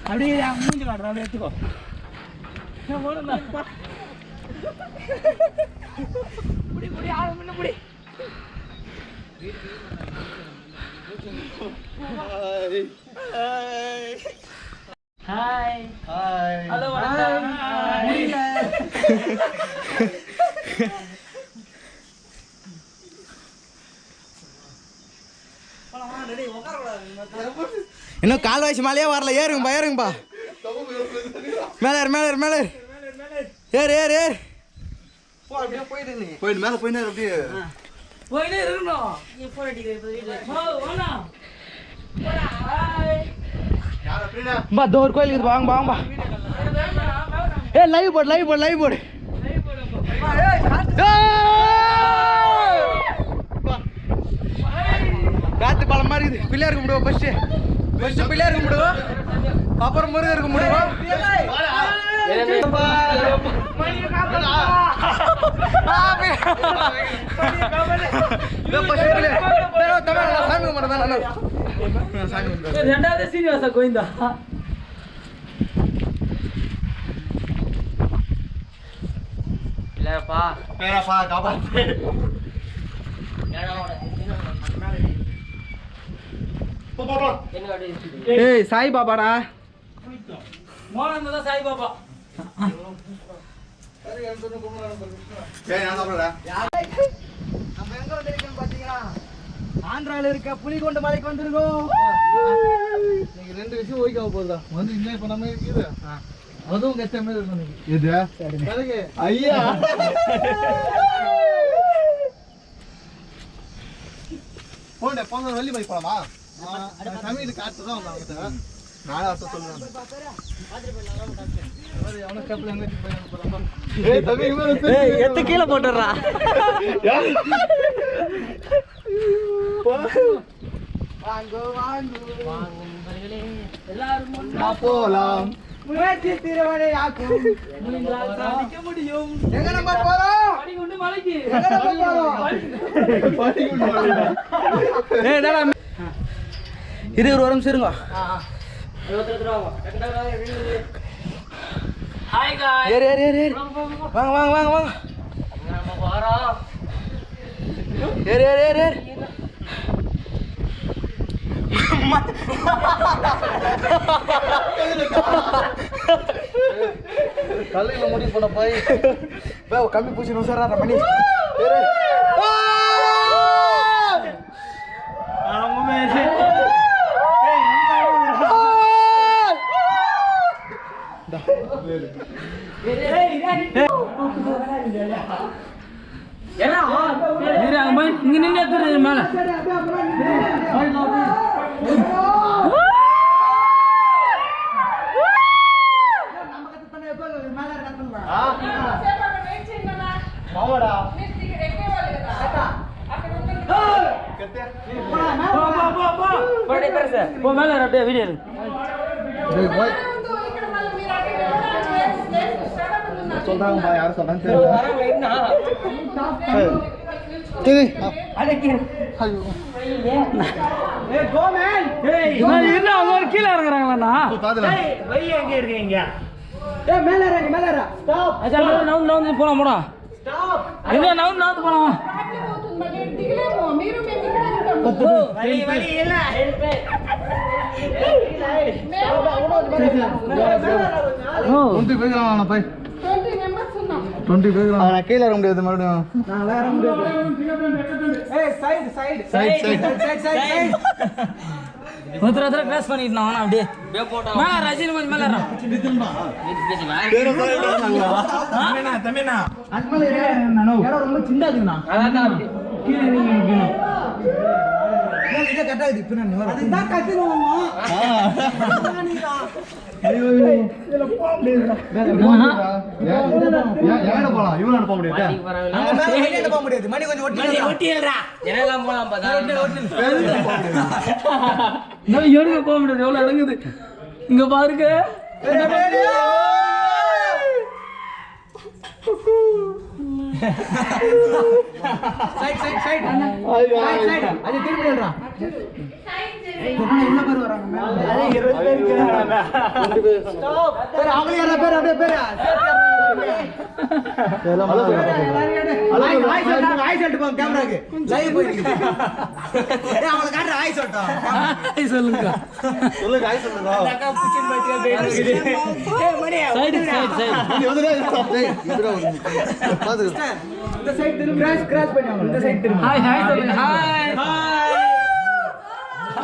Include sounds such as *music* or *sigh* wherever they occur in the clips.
அப்படியே மூஞ்சி காட்டுறேன் அப்படியே எடுத்துக்கோ புடி புடி ஆளு முன்ன புடி ஹாய் ஹாய் ஹலோ வணக்கம் *laughs* இன்னும் கால் வயசு மேலேயே வரல. ஏறுங்கப்பா ஏறுங்கப்பா. மேலே ஏறு மேலே ஏறு. மேலே ஏறு ஏறு ஏறு போயிட்டு மேலே போயிட்டு அப்படியே. போயிட்டே இருக்கணும் போடா ஹாய் பா தோர் கோயிலுக்கு வாங்க வாங்கப்பா. ஏ லைவ் போடு லைவ் போடு லைவ் போடு. காத்து பழம் மாதிரி இருக்குது. பிள்ளையார் கும்பிடுவோம் ஃபர்ஸ்ட் ஃபர்ஸ்ட் பிள்ளையார் கும்பிடுவோம் அப்புறம் முருகர் கும்பிடுவோம் சாமி கும்பிடுறதா சாமி கும்பிடுறேன் ரெண்டாவது சீனிவாசா கோவிந்தா இல்லப்பா பேராப்பா காப்பாத்து. ஏய். சாய் பாபாடா. வந்திருக்கோம் பாத்தீங்களா ஆந்திரால இருக்க புலிகொண்ட மலைக்கு வந்திருக்கோம் நீங்க ரெண்டு விஷயம் ஓய்க்காம போகுதா வந்து என்ஜாய் பண்ணாம இருக்குது. அதுவும் கெட்ட மாதிரி இருக்கும் இது ஐயா. போண்டே போங்க வெள்ளி மணி போலாமா? சமையல் காத்து தான் எத்து கீழே போட்டுறா போலாம். முயற்சி திருவனை ஆக்கும் முடிந்தால் சாதிக்க முடியும். எங்க நம்ம போறோம்? படி கொண்டு மலைக்கு. எங்க நம்ம போறோம் ஏய் டடா இரு ஒரு நிமிஷம் இருங்க ஹாய் காய் ஏறு ஏறு ஏறு ஏறு. வாங்க வாங்க வாங்க. வாங்க ஏறு ஏறு ஏறு ஏறு. கல்லையில் முடி போன போய். கம்மி பூச்சி நுசரா மணி. ஏறு. போ போ போ போ. படி பெருசு போ மேல அப்படியே வீடியோ எடு. சொல்றாங்கப்பா யாரும் சொல்றாங்க தெரியல கீழே இறங்குறாங்களாண்ணா பாதுல ஏய் மேல இறங்கு மேல நவுந்து நவுந்து போலாம் போடா இல்ல நவுந்து நவுந்து போலாமா போய் டுவெண்ட்டி பேர் நான் கீழே இறங்க முடியாது மறுபடியும். நான் வேற முடியாது. ஏய் side side side side side side side ஒருத்தர் ஒருத்தர் கிராஸ் பண்ணிட்டு நான் அப்படியே மேல ரஜினி கொஞ்சம் மேல இறா. அது மேல இடம் ரொம்ப சின்னதுங்கண்ணா கீழே நீங்க நிக்கணும். இதை நான் அதுதான் இவனோட போக முடியாது. போக முடியாது? மணி கொஞ்சம் ஒட்டி என்னெல்லாம் போலாம் பார்த்தா நான் எடுக்க போக முடியாது? எவ்வளவு இறங்குது? இங்க பாருங்க. Side side side side side அது திரும்பி நில்றா பேர் வராங்க மேல 20 பேர் அவங்களே யாரா பேர் அப்படியே பேர் சொல்லுங்க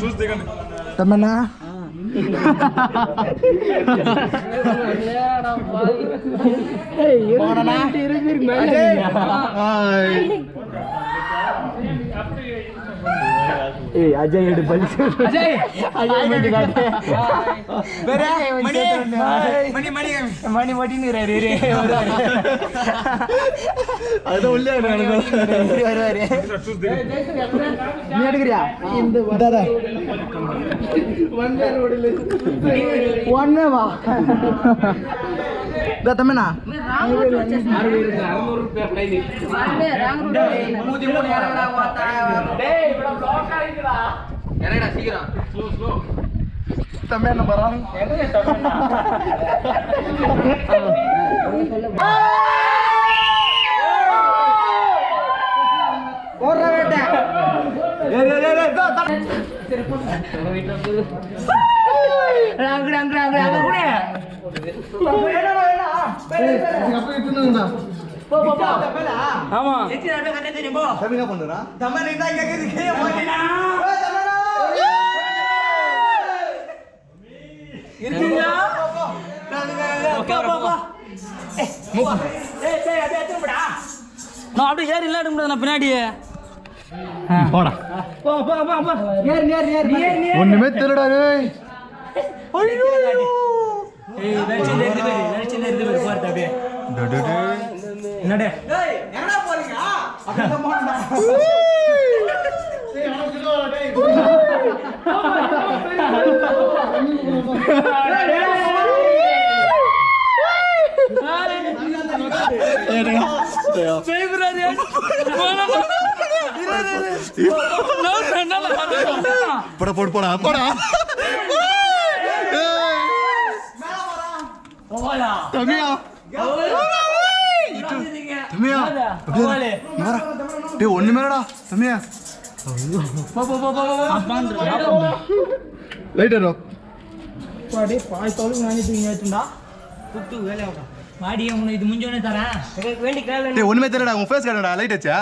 சொல்லுங்க hi hi Tamanna hi Ajay எடு பலிச்சு அஜய்! அஜய் மணி காட்டு வேற மணி மணி மணி மணி. மட்டின்னு அது உள்ளே வருவாரு. நீ எடுக்கிறியா? தாதா ஒன்னு வா. தம்மண்ணா பரம் போடுற என்னடா சீக்கிரம் ஏய் ஏய் இதோ அங்கட அங்கட அங்கட அங்க கூட. அப்படியே தின்னுங்கடா போ போ ஆமா. எத்தி நட கட்டே தெரியும்? போ சரி என்ன பண்றா தம்மனை தான் கேக்குது கே போடினா இருக்கீங்களா? போ போ போ. ஏய் ஏய் அப்படியே திரும்படா நான் அப்படியே ஏறி இல்லாட முடியாது நான் பின்னாடி போடா. போ போ போ போ. நேர் நேர் நேர் நேர் நேர் ஒண்ணுமே தெரியடா டேய். ஏய் வெளிச்சம் தெரியுது பாரு வெளிச்சம் தெரியுது பாரு போறது அப்படியே என்னடே? டேய் எங்கடா போறீங்க? அப்படியே போறடா போடா போடு. போடா போடா. தம்பியா தம்பியா டேய் ஒண்ணுமேடா தம்பியா லைட்டர் பாடி பாய் தோல் நானே தூங்கி வச்சுடா குத்து வேலை மாடி உன்னை இது முடிஞ்சோடனே தரேன் வேண்டி ஒண்ணுமே தெரியலடா உன் ஃபேஸ் காட்டடா லைட் வச்சா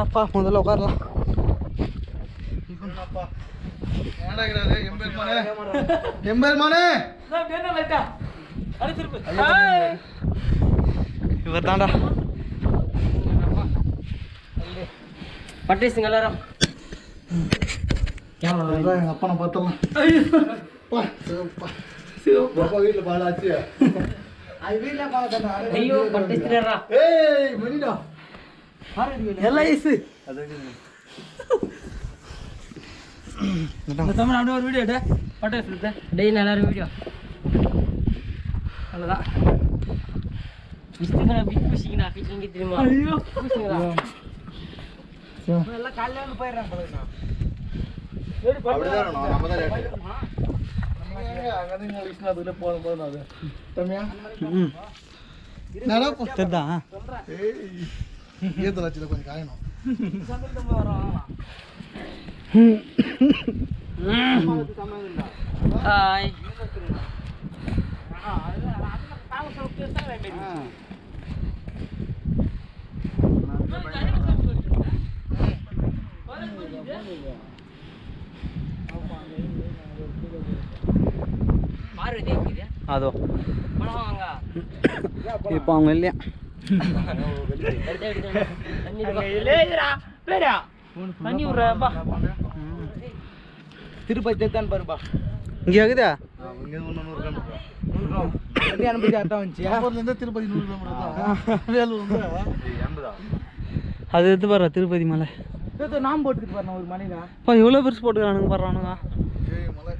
ஆனாப்பா முதல்ல உட்காரலாம். இவர் தாண்டா பட்டேசுங்க எல்லாரும். எங்க அப்பா நான் பார்த்தலாம் பாப்பா வீட்டுல பாலாச்சு அது வீட்ல பார்த்தா ஐயோ பட்டேசுடா ஏய் மணிடா எல்ஐசி இந்த தமிழ் அப்படியே ஒரு வீடியோ எடு பட்டேசு டெய்லி எல்லாரும் வீடியோ அவ்வளோதான் இஷ்டங்கடா பிக் பூசிங்கடா பிடிங்க தெரியுமா? ஐயோ. பூசிங்கடா எல்லாம் காலையில வந்து போயிடுறாங்க போல நான் அப்படிதான் இருக்கணும், நம்ம தான் லேட்டு. அங்கதான் விஸ்வநாத்துக்கிட்ட போதும் போதும் அது. தம்பியா நடப்பா தெரிதா? *laughs* ஈரத்தில் வச்சுல கொஞ்சம் காயணும். ஹாய் அதோ. இப்போ அவங்க இல்லையா? திருப்பதி தான் பாருப்பா இங்கே இருக்குதா? அது எடுத்து பாரு திருப்பதி மலை. நாம் போட்டுக்கிட்டு பாருங்க ஒரு அப்பா எவ்வளோ பெருசு போட்டுக்கிறானுங்க பாடுறானுங்க ஏய் மலை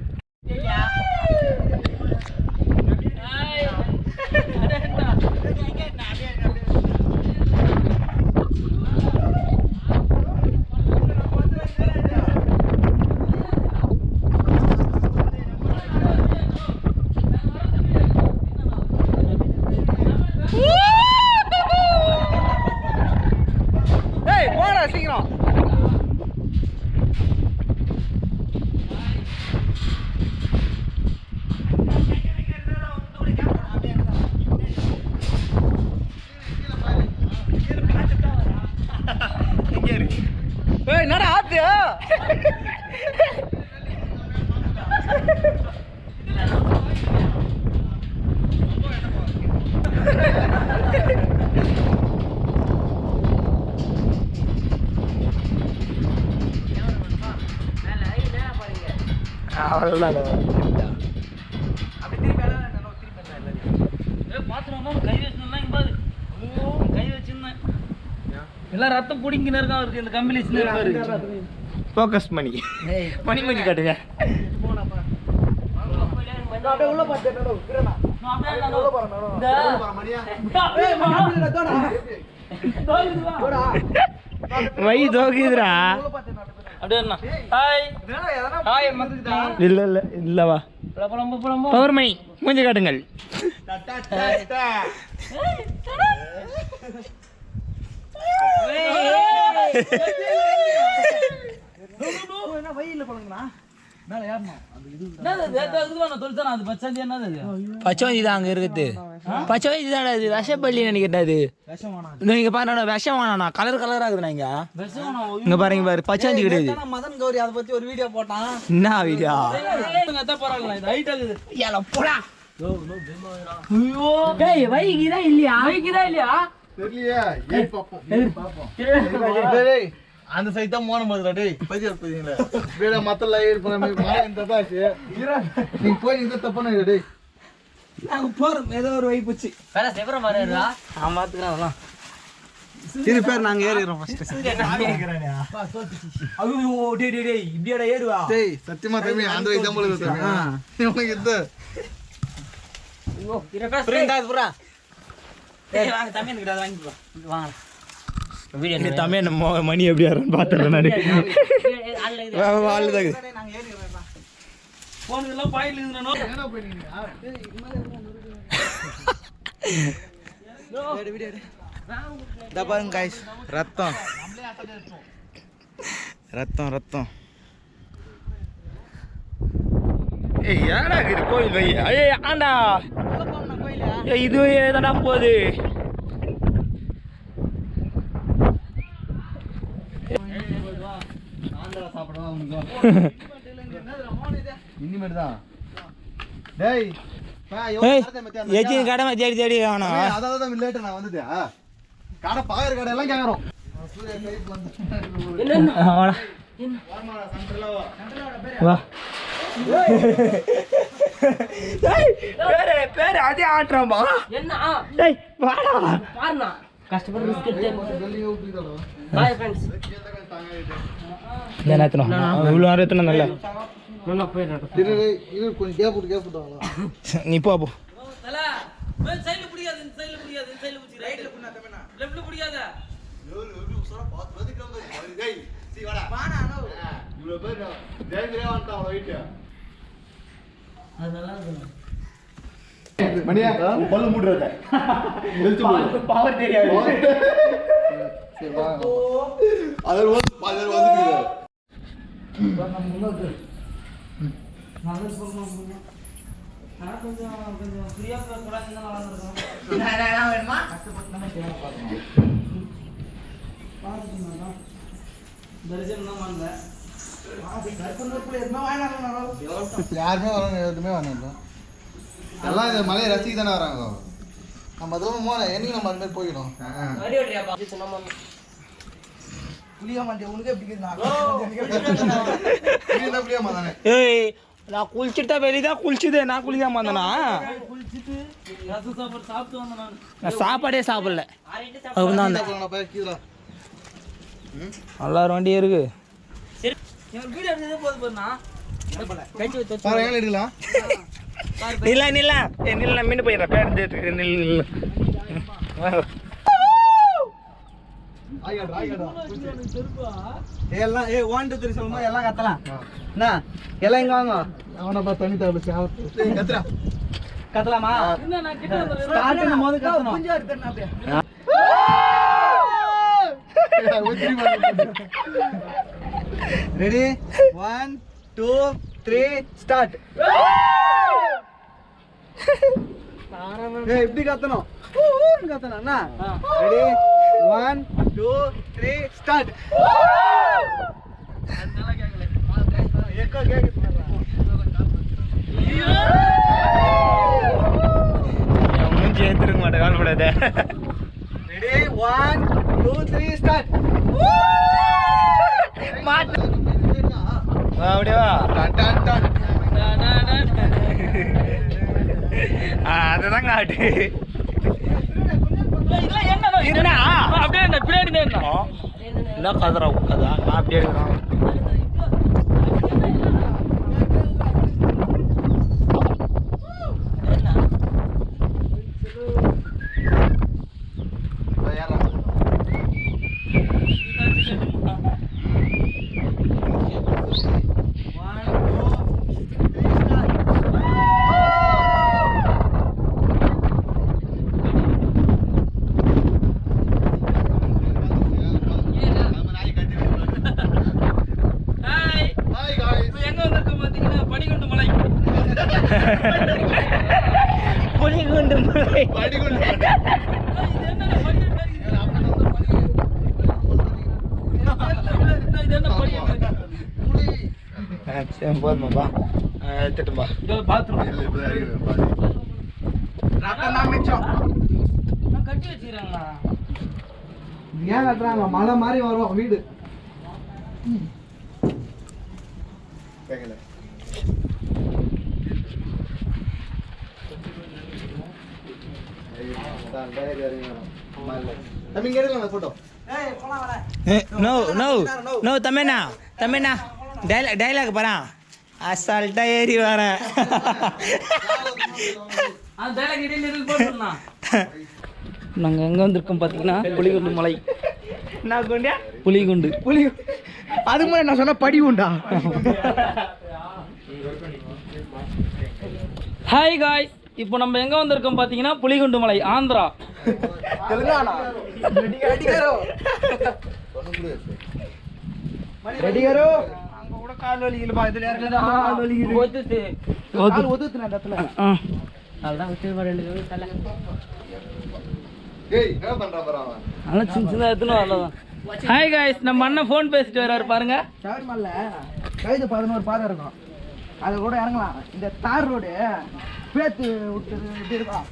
ஏய் போடா சீக்கிரம் ஏய் என்னடா ஆத்து கை வச்சிருந்தா இங்க பாரு. கை வச்சிருந்தேன். எல்லாம் ரத்தம் குடிங்கின்னு இருக்கான் அவருக்கு இந்த கம்பிலி சின்ன ஃபோக்கஸ் மணி. மணி மணி காட்டுங்க. உள்ள பார்த்து வை தோக்குதுடா அப்படியே ஹாய் ஹாய் மதுக்குதா இல்ல இல்ல இல்லவா புலம்பு புலம்பு பவர் மணி மூஞ்சி காட்டுங்கள். என்ன வெயில்ல பழங்கண்ணா பச்சவந்தி தான். அங்க இருக்குது. பச்சவந்தி தானே இது விஷப்பள்ளி நினைக்கிறேன் அது. இங்க பாருங்க விஷம் வேணாண்ணா. கலர் கலரா இருக்குண்ணா இங்க. பாருங்க பாரு. பச்சவந்தி கிடையாது. மதன் கௌரி அதை பத்தி ஒரு வீடியோ போட்டான்? என்ன வீடியோ இல்லையா? தெரியலையே. அந்த சைடு தான் மோனம் போதுடா டேய். பையர் போறீங்களா வேற மத்த லைட் பண்ண மாதிரி இந்த தாச்சு நீ போய் இந்த தப்பான டேய். நாங்க போறோம். ஏதோ ஒரு வை போச்சு. வேலை செவரம் வராருடா. நான் பாத்துக்கிறேன் அதெல்லாம். இரு பேர் நாங்க ஏறிடுறோம் ஃபர்ஸ்ட் ஐயோ டேய் டேய் டேய் இப்படியாடா ஏறுவா? டேய் சத்தியமா தம்பி அந்த வயசு தான் போல தம்பி. உனக்கு இந்த. புரியுதா இது புறா ஏய், வாங்க, தம்பி எனக்கு அதை வாங்கிட்டு வா. வாங்க. வீடியோ நீ தமிழ் என்ன மணி எப்படி ஆடுறன்னு பாத்துறேன் நானு. *laughs* இந்த பாருங்க காய்ஸ் ரத்தம். ரத்தம் ரத்தம். ஏய் ஏடா இது கோயில் வை ஏய் ஆண்டா. இது ஏதாடா போகுது. இனிமேல் தான் டேய் ஏய் ஏச்சி கடை தேடி தேடி வேணாம் அதான் தான் லேட்டு நான் வந்துட்டேன். கடை பாக்குற கடை எல்லாம் கேக்குறோம். வாடா. வா. பேரு பேரு அதே ஆட்டுறாம்பா. என்ன? டேய் வாடா. பாருண்ணா கஷ்டப்பட்டு பாய் ஃப்ரெண்ட்ஸ் இந்த நேரத்துல இவ்வளோ நேரத்துல நல்ல நல்லா நீ போ மணியா பல்லு மூடுறத. *laughs* பவர் தெரியாது. *laughs* சரி அதில் வந்து அதில் வந்து நல்லது சொல்லணும் சொல்லணும். நான் கொஞ்சம் கொஞ்சம் யாருமே வராங்க எதுவுமே வரணும் எல்லாம் இந்த மலையை ரசிக்க தானே வராங்க நம்ம அதெல்லாம் போன என்னைக்கு நம்ம அந்த மாதிரி போயிடும் நான் குளிச்சுட்டா வெளியதான் குளிச்சுது நான் குளிக்காம வந்தேனா? குளிச்சுட்டு ரசம் சாப்பாடு சாப்பிட்டு வந்தேன் நான். சாப்பாடே சாப்பிடல. வந்தேன். கீழே. நல்லா வண்டி இருக்கு. வீடு எடுத்ததே போதுண்ணா. எடுக்கலாம் நில்ல நில்ல. ஏ நில்ல மீன் போயிடுறேன் பேருந்து நில் நில் எல்லாம் ஏ ஒன் டூ த்ரீ சொல்லும்போது எல்லாம் கத்தலாம். என்ன? எல்லாம் இங்க வாங்க. அவனை பார்த்து தண்ணி தவிர சாப்பிட்டு. கத்துறா கத்தலாமா? என்ன நான் கிட்ட வந்து start ready one two three start இப்படி கத்தணும் கத்தணும் என்ன ready one two three start echo கேக்குது மூஞ்சி ஏத்துருக்க மாட்டேன் கவலைப்படாத ready one two three start அப்படியே வா அதுதான் காட்டு என்ன அப்படியே என்ன பின்னாடி என்ன என்ன கதறா கதா அப்படியே எடுக்கிறான் ஹாய் இப்போ எங்க வந்திருக்கோம் பாத்தீங்கன்னா பனிகுண்டு மலை புலிகுண்டு மலை இது என்னடா பனிகுண்டு இது என்ன பனிகுண்டு சரி போதுமாப்பா எடுத்துட்டுப்பா இதோ பாத்ரூம் ரத்தம் தான் மிச்சம். நான் கட்டி வச்சிருக்காங்களா ஏன் கட்டுறாங்க மலை மாதிரி வரும் வீடு. தம்பி இங்க எடுக்கலாம் photo. No no no Tamanna Tamanna dialogue dialogue பாரேன் அசால்ட்டா ஏறி வரேன் நாங்கள் எங்கே வந்திருக்கோம் பார்த்தீங்கன்னா புலிகுண்டு மலை. நான் கொண்டியா? புலிகுண்டு. புலி அது மாதிரி நான் சொன்ன படி உண்டா ஹாய் காய்ஸ் இப்போ நம்ம எங்கே வந்திருக்கோம் பார்த்தீங்கன்னா புலிகுண்டு மலை ஆந்திரா. தெலுங்கானா? ரெடி கரோ? அங்க கூட கால் வலிக்குது பா இதுல இறங்கல கால் வலிக்குது ஒத்துட்டு கால் ஒதுத்துன அந்த இடத்துல. அதுதான் விட்டு ரெண்டு தலை. ஏய் என்ன பண்றான் பாரு அவன்? சின்ன சின்ன ஹாய் காய்ஸ் நம்ம அண்ணன் ஃபோன் பேசிட்டு வர்றாரு பாருங்க. சபரிமலைல கைது பதினோரு பாதை இருக்கும். அது கூட இறங்கலாம். இந்த தார் ரோடு பேத்து விட்டு இப்படி இருக்கும்?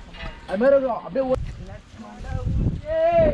அது மாதிரி இருக்கும். அப்படியே ஏய்